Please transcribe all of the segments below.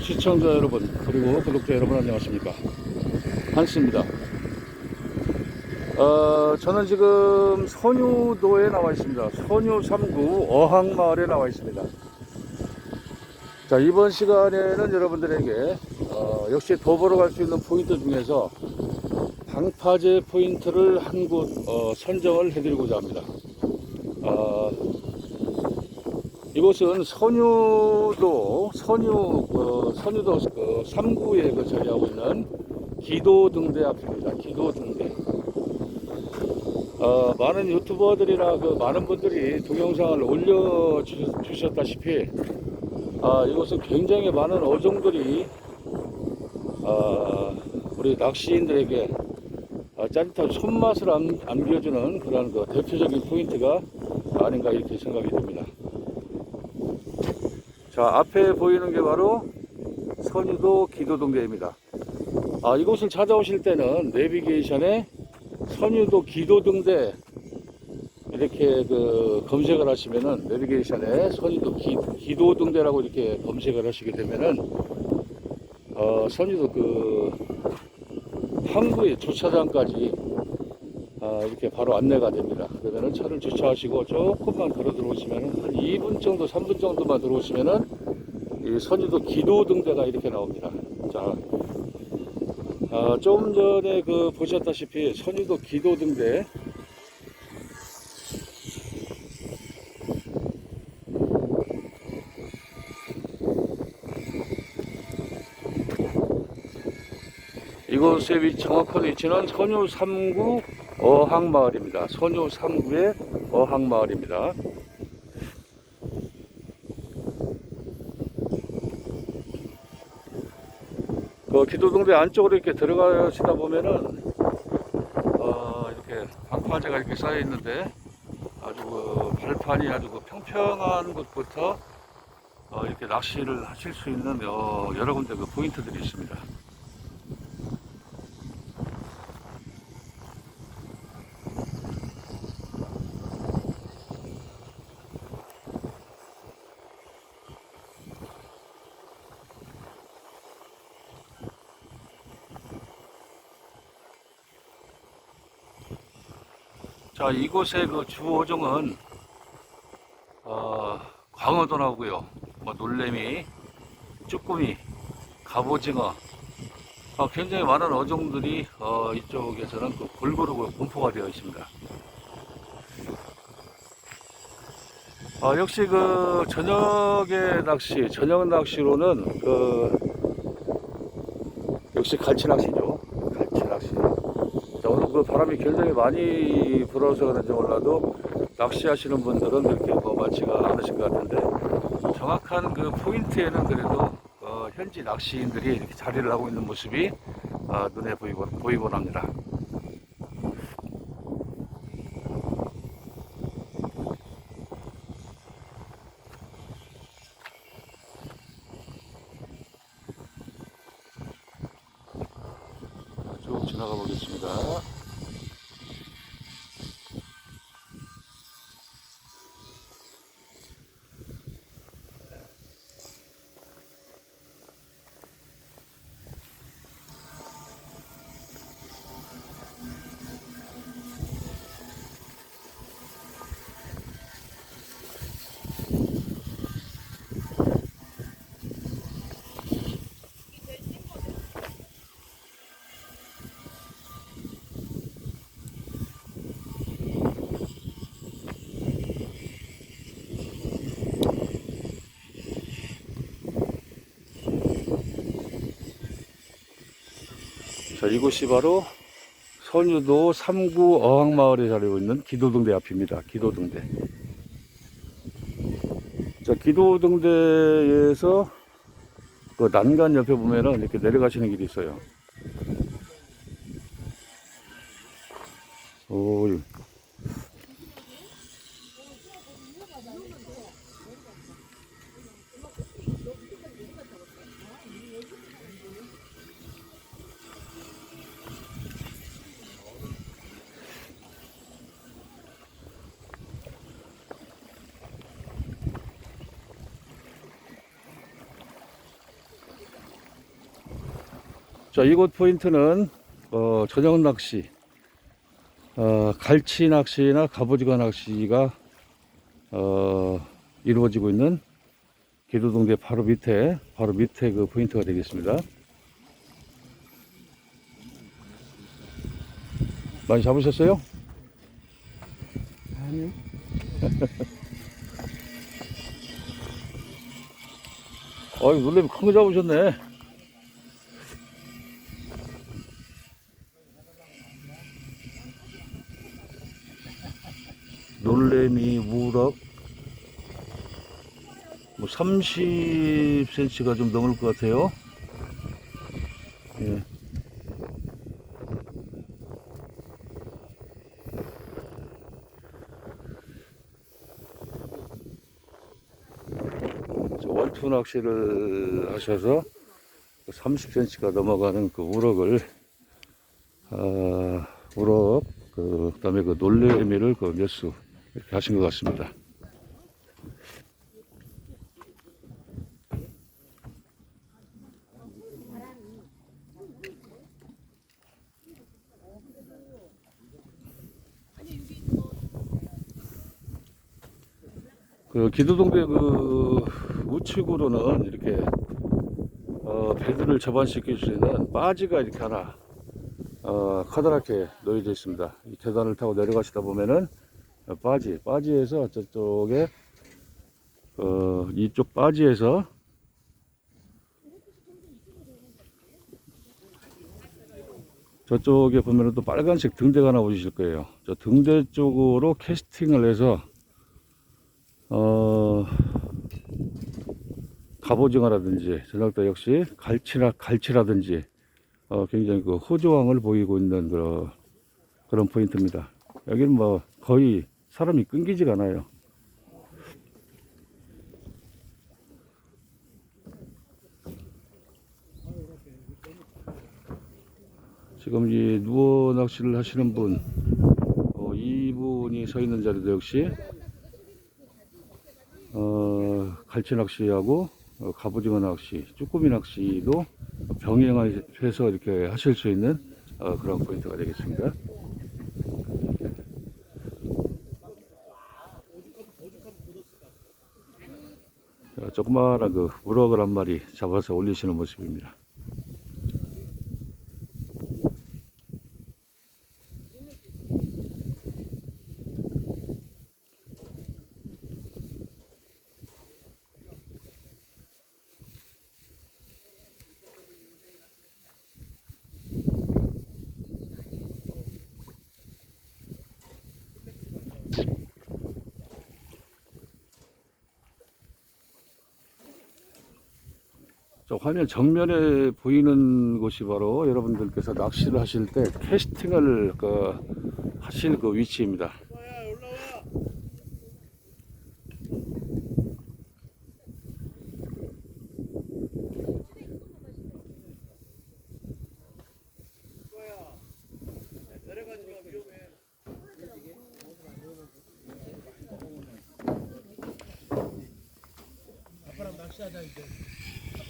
시청자 여러분 그리고 구독자 여러분 안녕하십니까? 한스입니다. 어, 저는 지금 선유도에 나와 있습니다. 선유 3구 어항마을에 나와 있습니다. 자 이번 시간에는 여러분들에게 어, 역시 도보로 갈 수 있는 포인트 중에서 방파제 포인트를 한곳 어, 선정을 해드리고자 합니다. 어, 이곳은 선유도 선유 어, 선유도 어, 3구에 그 자리하고 있는 기도 등대 앞입니다. 기도 등대. 어, 많은 유튜버들이나 그 많은 분들이 동영상을 올려 주셨다시피 아, 이곳은 굉장히 많은 어종들이 아, 우리 낚시인들에게 아, 짜릿한 손맛을 안, 안겨주는 그런 그 대표적인 포인트가 아닌가 이렇게 생각이 됩니다. 자, 앞에 보이는 게 바로 선유도 기도등대입니다. 아, 이곳을 찾아오실 때는 내비게이션에 선유도 기도등대 이렇게 그 검색을 하시면은 내비게이션에 선유도 기, 기도등대라고 이렇게 검색을 하시게 되면은 어, 선유도 그 항구의 주차장까지 아, 이렇게 바로 안내가 됩니다. 그러면은 차를 주차하시고 조금만 걸어 들어오시면은 한 2분 정도, 3분 정도만 들어오시면은 이 선유도 기도등대가 이렇게 나옵니다. 자, 아, 좀 전에 그 보셨다시피 선유도 기도등대 이곳의 위, 정확한 위치는 선유 3구 어항마을입니다. 선유 3구의 어항마을입니다. 그 기도동대 안쪽으로 이렇게 들어가시다 보면은 어, 이렇게 방파제가 이렇게 쌓여 있는데 아주 그 발판이 아주 그 평평한 곳부터 어, 이렇게 낚시를 하실 수 있는 어, 여러 군데 그 포인트들이 있습니다. 자, 이곳의 그 주어종은, 어, 광어도 나오고요. 뭐, 놀래미, 쭈꾸미, 갑오징어, 어, 굉장히 많은 어종들이, 어, 이쪽에서는 그 골고루 분포가 되어 있습니다. 어, 역시 그, 저녁의 낚시, 저녁 낚시로는 그, 역시 갈치 낚시죠. 자, 오늘 그 바람이 굉장히 많이 불어서 그런지 몰라도 낚시하시는 분들은 그렇게 뭐 많지가 않으신 것 같은데 정확한 그 포인트에는 그래도 어, 현지 낚시인들이 이렇게 자리를 하고 있는 모습이 어, 눈에 보이곤, 보이곤 합니다. 지나가 보겠습니다. 자, 이곳이 바로 선유도 3구 어항마을에 자리하고 있는 기도등대 앞입니다. 기도등대. 자, 기도등대에서 그 난간 옆에 보면은 이렇게 내려가시는 길이 있어요. 오, 자, 이곳 포인트는 어, 저녁 낚시, 어, 갈치 낚시나 갑오징어 낚시가 어, 이루어지고 있는 기도동대 바로 밑에, 바로 밑에 그 포인트가 되겠습니다. 많이 잡으셨어요? 아니요. 어이, 놀래미 큰거 잡으셨네. 놀래미, 우럭, 뭐 30cm가 좀 넘을 것 같아요. 예. 저 원투 낚시를 하셔서 30cm가 넘어가는 그 우럭을 아, 우럭 그 다음에 그 놀래미를 그 몇수 이렇게 하신 것 같습니다. 그 기도동대 그 우측으로는 이렇게 어, 배들을 접안시킬 수 있는 바지가 이렇게 하나 어, 커다랗게 놓여져 있습니다. 이 계단을 타고 내려가시다 보면은 어, 바지, 바지에서 저쪽에 어, 이쪽 바지에서 저쪽에 보면은 또 빨간색 등대가 하나 보이실 거예요. 저 등대 쪽으로 캐스팅을 해서 어, 갑오징어라든지 저녁도 역시 갈치라 갈치라든지 어, 굉장히 그 호조왕을 보이고 있는 그, 그런 포인트입니다. 여기는 뭐 거의 사람이 끊기지가 않아요. 지금 이 누워 낚시를 하시는 분, 어, 이분이 서 있는 자리도 역시 어, 갈치 낚시하고 어, 갑오징어 낚시, 쭈꾸미 낚시도 병행해서 이렇게 하실 수 있는 어, 그런 포인트가 되겠습니다. 조그마한 그 우럭을 한 마리 잡아서 올리시는 모습입니다. 화면 정면에 보이는 곳이 바로 여러분들께서 낚시를 하실 때 캐스팅을 그 하실 그 위치입니다.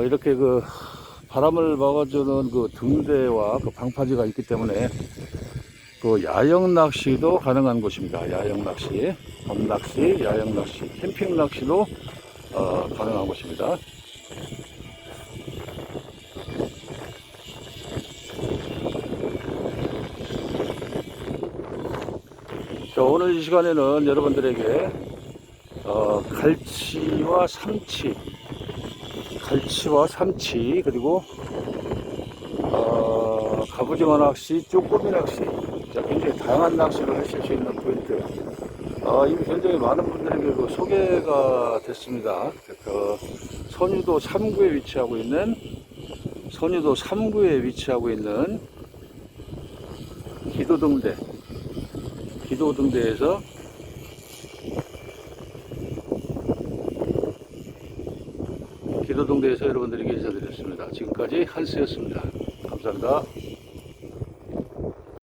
어, 이렇게 그 바람을 막아주는 그 등대와 그 방파제가 있기 때문에 그 야영 낚시도 가능한 곳입니다. 야영 낚시, 밤 낚시, 야영 낚시, 캠핑 낚시도 어, 가능한 곳입니다. 자, 오늘 이 시간에는 여러분들에게 어, 갈치와 삼치, 갈치와 삼치 그리고 어, 갑오징어 낚시, 쪼꼬미 낚시, 자, 굉장히 다양한 낚시를 하실 수 있는 포인트. 어, 이미 굉장히 많은 분들에게 그 소개가 됐습니다. 그 선유도 3구에 위치하고 있는 선유도 3구에 위치하고 있는 기도등대 기도등대에서 기도동대에서 여러분들에게 인사드렸습니다. 지금까지 한스였습니다. 감사합니다.